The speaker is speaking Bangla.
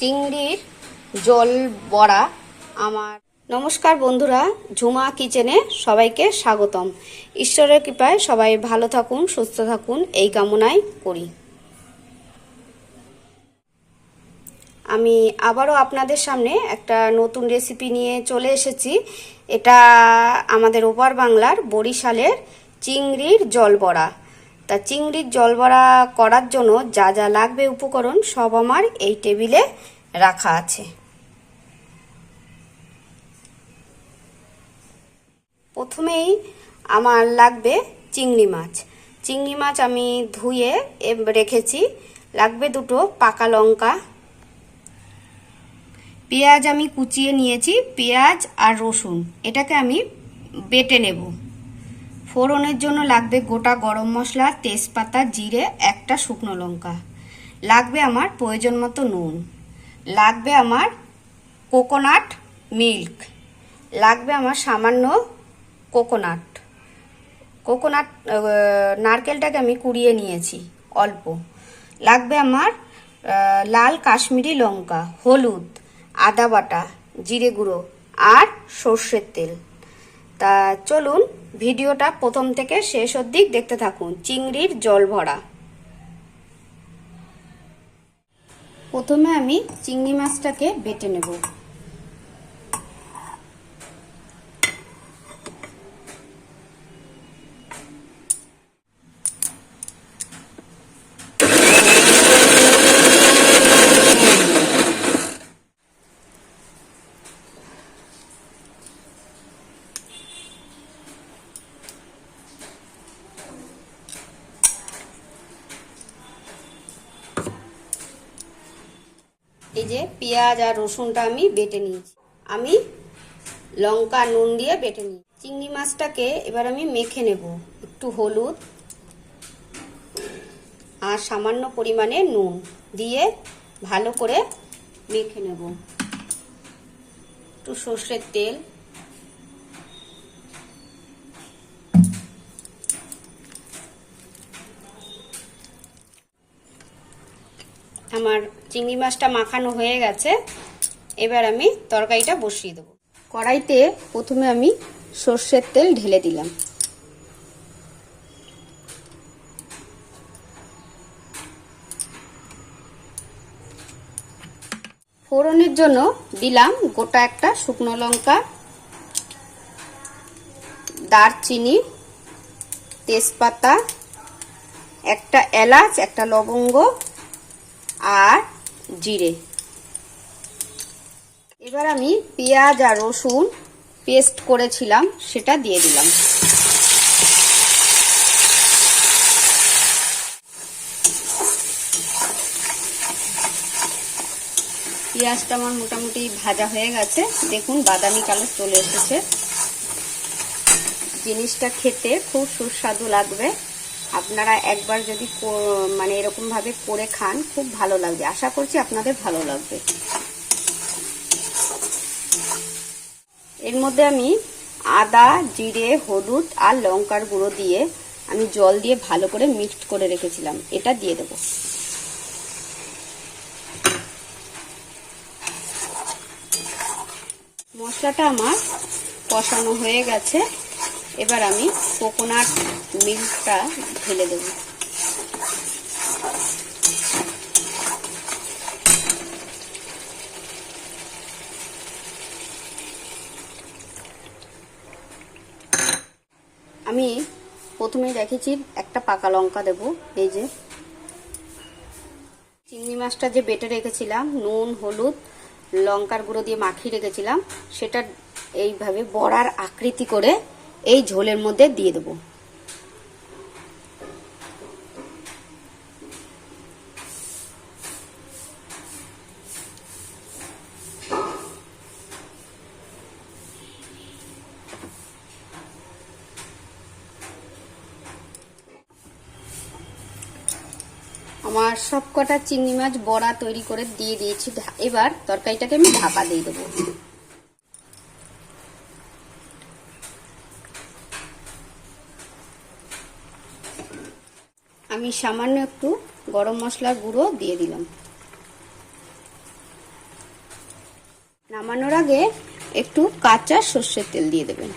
চিংড়ির জল বড়া আমার। নমস্কার বন্ধুরা, ঝুমা কিচেনে সবাইকে স্বাগতম। ঈশ্বরের কৃপায় সবাই ভালো থাকুন, সুস্থ থাকুন, এই কামনাই করি। আমি আবারও আপনাদের সামনে একটা নতুন রেসিপি নিয়ে চলে এসেছি। এটা আমাদের ওপার বাংলার বরিশালের চিংড়ির জল বড়া। তা চিংড়ির জল বড়া করার জন্য যা যা লাগবে উপকরণ সব আমার এই টেবিলে রাখা আছে। প্রথমেই আমার লাগবে চিংড়ি মাছ। চিংড়ি মাছ আমি ধুয়ে রেখেছি। লাগবে দুটো পাকা লঙ্কা। পেঁয়াজ আমি কুচিয়ে নিয়েছি। পেঁয়াজ আর রসুন। এটাকে আমি বেটে নেব। ফোড়নের জন্য লাগবে গোটা গরম মশলা, তেজপাতা, জিরে, একটা শুকনো লঙ্কা। লাগবে আমার প্রয়োজন মতো নুন। লাগবে আমার কোকোনাট মিল্ক। লাগবে আমার সামান্য কোকোনাট। কোকোনাট নারকেলটাকে আমি কুড়িয়ে নিয়েছি, অল্প। লাগবে আমার লাল কাশ্মীরি লঙ্কা, হলুদ, আদা বাটা, জিরে গুঁড়ো আর সর্ষের তেল। তা চলুন ভিডিওটা প্রথম থেকে শেষ অবধি দেখতে থাকুন। চিংড়ির জল ভরা। প্রথমে আমি চিংড়ি মাছটাকে বেটে নেব। এই যে পেঁয়াজ আর রসুনটা আমি বেটে নিয়েছি। আমি লঙ্কা, নুন দিয়ে বেটে নিই চিংড়ি মাছটাকে এবার আমি মেখে নেব। একটু হলুদ আর সামান্য পরিমাণে নুন দিয়ে ভালো করে মেখে নেব। একটু সর্ষের তেল আমার চিংড়ি মাছটা মাখানো হয়ে গেছে। এবার আমি তরকারিটা বসিয়ে দেবো। কড়াইতে প্রথমে আমি সর্ষের তেল ঢেলে দিলাম। ফোড়নের জন্য দিলাম গোটা একটা শুকনো লঙ্কা, দারচিনি, তেজপাতা, একটা এলাচ, একটা লবঙ্গ আর জিরে। এবার আমি পেঁয়াজ আর রসুন পেস্ট করেছিলাম, সেটা দিয়ে দিলাম। পেঁয়াজটা আমার মোটামুটি ভাজা হয়ে গেছে। দেখুন, বাদামি কালার চলে এসেছে। জিনিসটা খেতে খুব সুস্বাদু লাগবে। আপনারা একবার যদি মানে এরকম ভাবে করে খান, খুব ভালো লাগবে। আশা করছি আপনাদের ভালো লাগবে। এর মধ্যে আমি আদা, জিরে, হলুদ আর লঙ্কার গুঁড়ো দিয়ে আমি জল দিয়ে ভালো করে মিক্সড করে রেখেছিলাম। এটা দিয়ে দেবো। মশলাটা আমার কষানো হয়ে গেছে। এবার আমি কোকোনাট মিল্কটা ঢেলে দেব। আমি প্রথমে দেখেছি একটা পাকা লঙ্কা দেব, এই যে। চিংড়ি মাছটা যে বেটে রেখেছিলাম, নুন, হলুদ, লঙ্কার গুঁড়ো দিয়ে মাখিয়ে রেখেছিলাম, সেটা এইভাবে বড়ার আকৃতি করে এই ঝোলের মধ্যে দিয়ে দেবো। আমার সব কটা চিংড়ি মাছ বড়া তৈরি করে দিয়ে দিয়েছি। এবার তরকারিটাকে আমি ঢাকা দিয়ে দেবো। আমি সামান্য একটু গরম মশলার গুঁড়ো দিয়ে দিলাম। নামানোর আগে একটু কাঁচা সর্ষের তেল দিয়ে দেবেন।